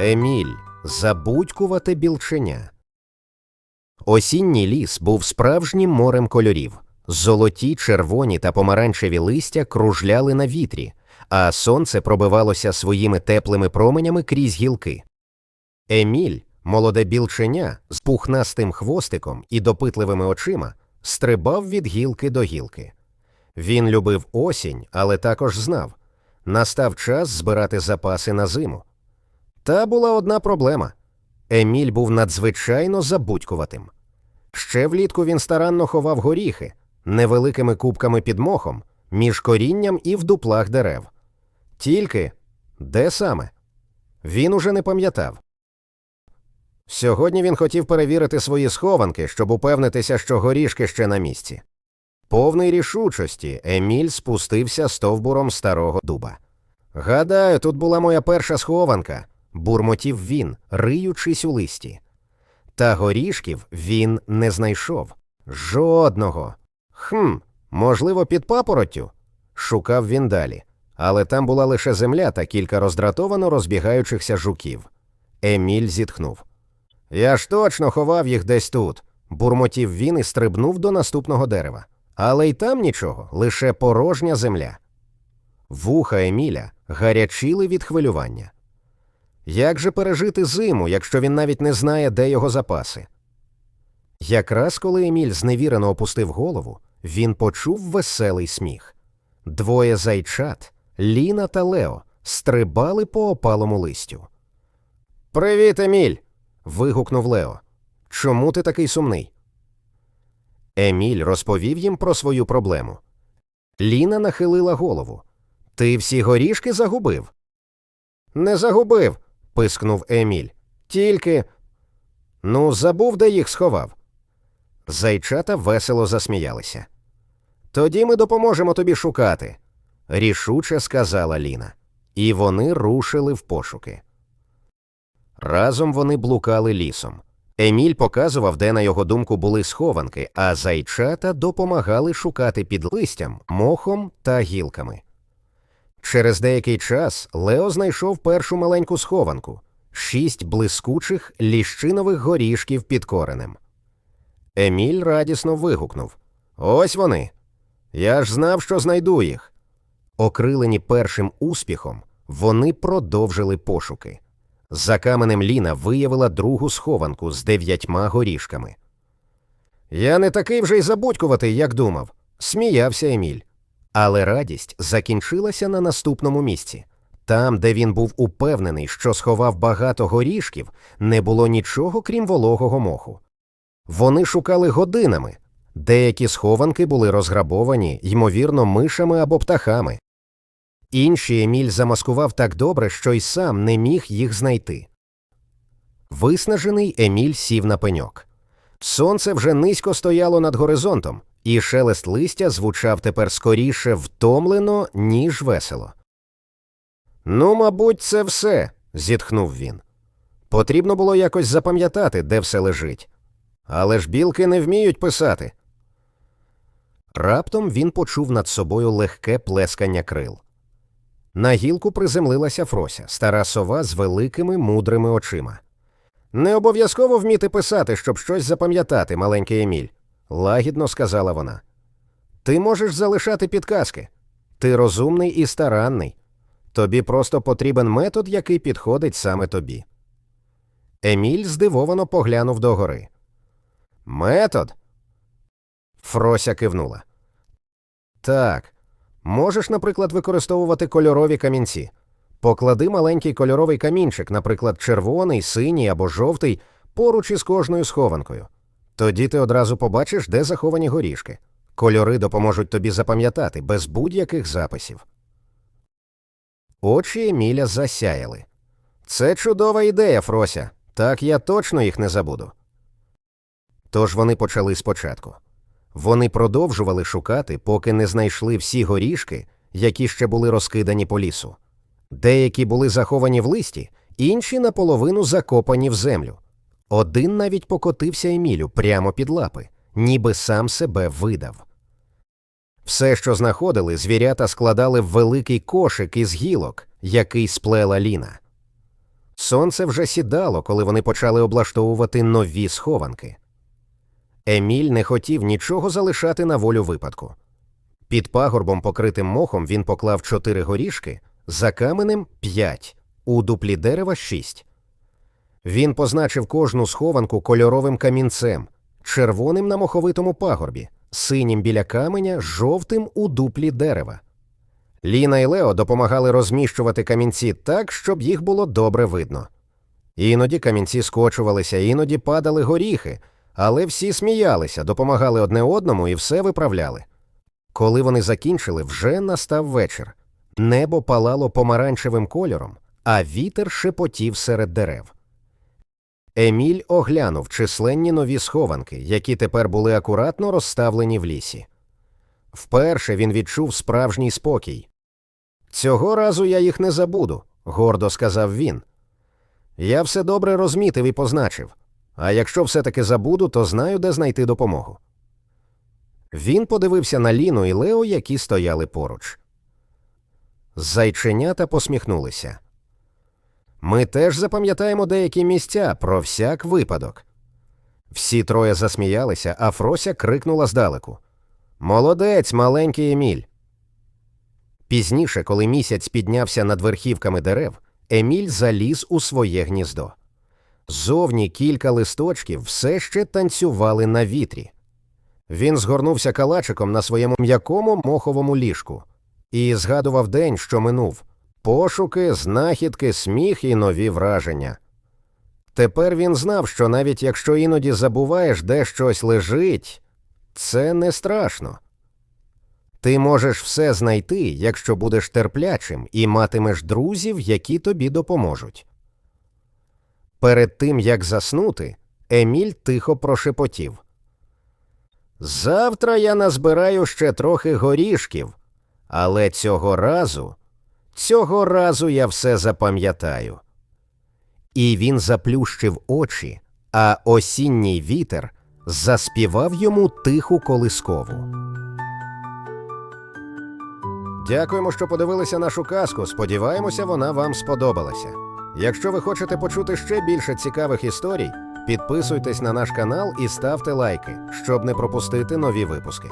Еміль, забудькувате білченя. Осінній ліс був справжнім морем кольорів. Золоті, червоні та помаранчеві листя кружляли на вітрі, а сонце пробивалося своїми теплими променями крізь гілки. Еміль, молоде білченя з пухнастим хвостиком і допитливими очима, стрибав від гілки до гілки. Він любив осінь, але також знав настав час збирати запаси на зиму. Та була одна проблема Еміль був надзвичайно забудькуватим. Ще влітку він старанно ховав горіхи невеликими кубками під мохом, між корінням і в дуплах дерев. Тільки де саме? Він уже не пам'ятав. Сьогодні він хотів перевірити свої схованки, щоб упевнитися, що горішки ще на місці. Повний рішучості Еміль спустився стовбуром старого дуба. Гадаю, тут була моя перша схованка, бурмотів він, риючись у листі. Та горішків він не знайшов. Жодного. Хм, можливо, під папороттю? Шукав він далі, але там була лише земля та кілька роздратовано розбігаючихся жуків. Еміль зітхнув. Я ж точно ховав їх десь тут, бурмотів він і стрибнув до наступного дерева. Але й там нічого, лише порожня земля. Вуха Еміля гарячіли від хвилювання. Як же пережити зиму, якщо він навіть не знає, де його запаси? Якраз коли Еміль зневірено опустив голову, він почув веселий сміх. Двоє зайчат, Ліна та Лео, стрибали по опалому листю. Привіт, Еміль. вигукнув Лео. Чому ти такий сумний? Еміль розповів їм про свою проблему. Ліна нахилила голову. Ти всі горішки загубив? Не загубив, пискнув Еміль. Тільки. Ну, забув, де їх сховав. Зайчата весело засміялися. Тоді ми допоможемо тобі шукати, рішуче сказала Ліна. І вони рушили в пошуки. Разом вони блукали лісом. Еміль показував, де, на його думку, були схованки, а зайчата допомагали шукати під листям, мохом та гілками. Через деякий час Лео знайшов першу маленьку схованку шість блискучих ліщинових горішків під коренем. Еміль радісно вигукнув Ось вони. Я ж знав, що знайду їх. Окрилені першим успіхом, вони продовжили пошуки. За каменем Ліна виявила другу схованку з дев'ятьма горішками. Я не такий вже й забудькуватий, як думав, сміявся Еміль. Але радість закінчилася на наступному місці. Там, де він був упевнений, що сховав багато горішків, не було нічого крім вологого моху. Вони шукали годинами. Деякі схованки були розграбовані, ймовірно, мишами або птахами. Інші Еміль замаскував так добре, що й сам не міг їх знайти. Виснажений Еміль сів на пеньок. Сонце вже низько стояло над горизонтом, і шелест листя звучав тепер скоріше втомлено, ніж весело. Ну, мабуть, це все, зітхнув він. Потрібно було якось запам'ятати, де все лежить. Але ж білки не вміють писати. Раптом він почув над собою легке плескання крил. На гілку приземлилася Фрося, стара сова з великими мудрими очима. Не обов'язково вміти писати, щоб щось запам'ятати, маленький Еміль, лагідно сказала вона. Ти можеш залишати підказки. Ти розумний і старанний. Тобі просто потрібен метод, який підходить саме тобі. Еміль здивовано поглянув догори. Метод? Фрося кивнула. Так. Можеш, наприклад, використовувати кольорові камінці. Поклади маленький кольоровий камінчик, наприклад, червоний, синій або жовтий, поруч із кожною схованкою. Тоді ти одразу побачиш, де заховані горішки. Кольори допоможуть тобі запам'ятати без будь-яких записів. Очі Еміля засяяли. Це чудова ідея, Фрося. Так я точно їх не забуду. Тож вони почали спочатку. Вони продовжували шукати, поки не знайшли всі горішки, які ще були розкидані по лісу. Деякі були заховані в листі, інші наполовину закопані в землю. Один навіть покотився Емілю прямо під лапи, ніби сам себе видав. Все, що знаходили, звірята складали в великий кошик із гілок, який сплела Ліна. Сонце вже сідало, коли вони почали облаштовувати нові схованки. Еміль не хотів нічого залишати на волю випадку. Під пагорбом, покритим мохом, він поклав чотири горішки, за каменем п'ять, у дуплі дерева шість. Він позначив кожну схованку кольоровим камінцем, червоним на моховитому пагорбі, синім біля каменя, жовтим у дуплі дерева. Ліна і Лео допомагали розміщувати камінці так, щоб їх було добре видно. Іноді камінці скочувалися, іноді падали горіхи, але всі сміялися, допомагали одне одному і все виправляли. Коли вони закінчили, вже настав вечір. Небо палало помаранчевим кольором, а вітер шепотів серед дерев. Еміль оглянув численні нові схованки, які тепер були акуратно розставлені в лісі. Вперше він відчув справжній спокій. Цього разу я їх не забуду, гордо сказав він. Я все добре розмітив і позначив, а якщо все таки забуду, то знаю, де знайти допомогу. Він подивився на Ліну і Лео, які стояли поруч. Зайченята посміхнулися. Ми теж запам'ятаємо деякі місця про всяк випадок. Всі троє засміялися, а Фрося крикнула здалеку Молодець, маленький Еміль. Пізніше, коли місяць піднявся над верхівками дерев, Еміль заліз у своє гніздо. Зовні кілька листочків все ще танцювали на вітрі. Він згорнувся калачиком на своєму м'якому моховому ліжку і згадував день, що минув пошуки, знахідки, сміх і нові враження. Тепер він знав, що навіть якщо іноді забуваєш, де щось лежить, це не страшно. Ти можеш все знайти, якщо будеш терплячим і матимеш друзів, які тобі допоможуть. Перед тим як заснути, Еміль тихо прошепотів. Завтра я назбираю ще трохи горішків, але цього разу, цього разу я все запам'ятаю. І він заплющив очі, а осінній вітер заспівав йому тиху колискову. Дякуємо, що подивилися нашу казку. Сподіваємося, вона вам сподобалася. Якщо ви хочете почути ще більше цікавих історій, підписуйтесь на наш канал і ставте лайки, щоб не пропустити нові випуски.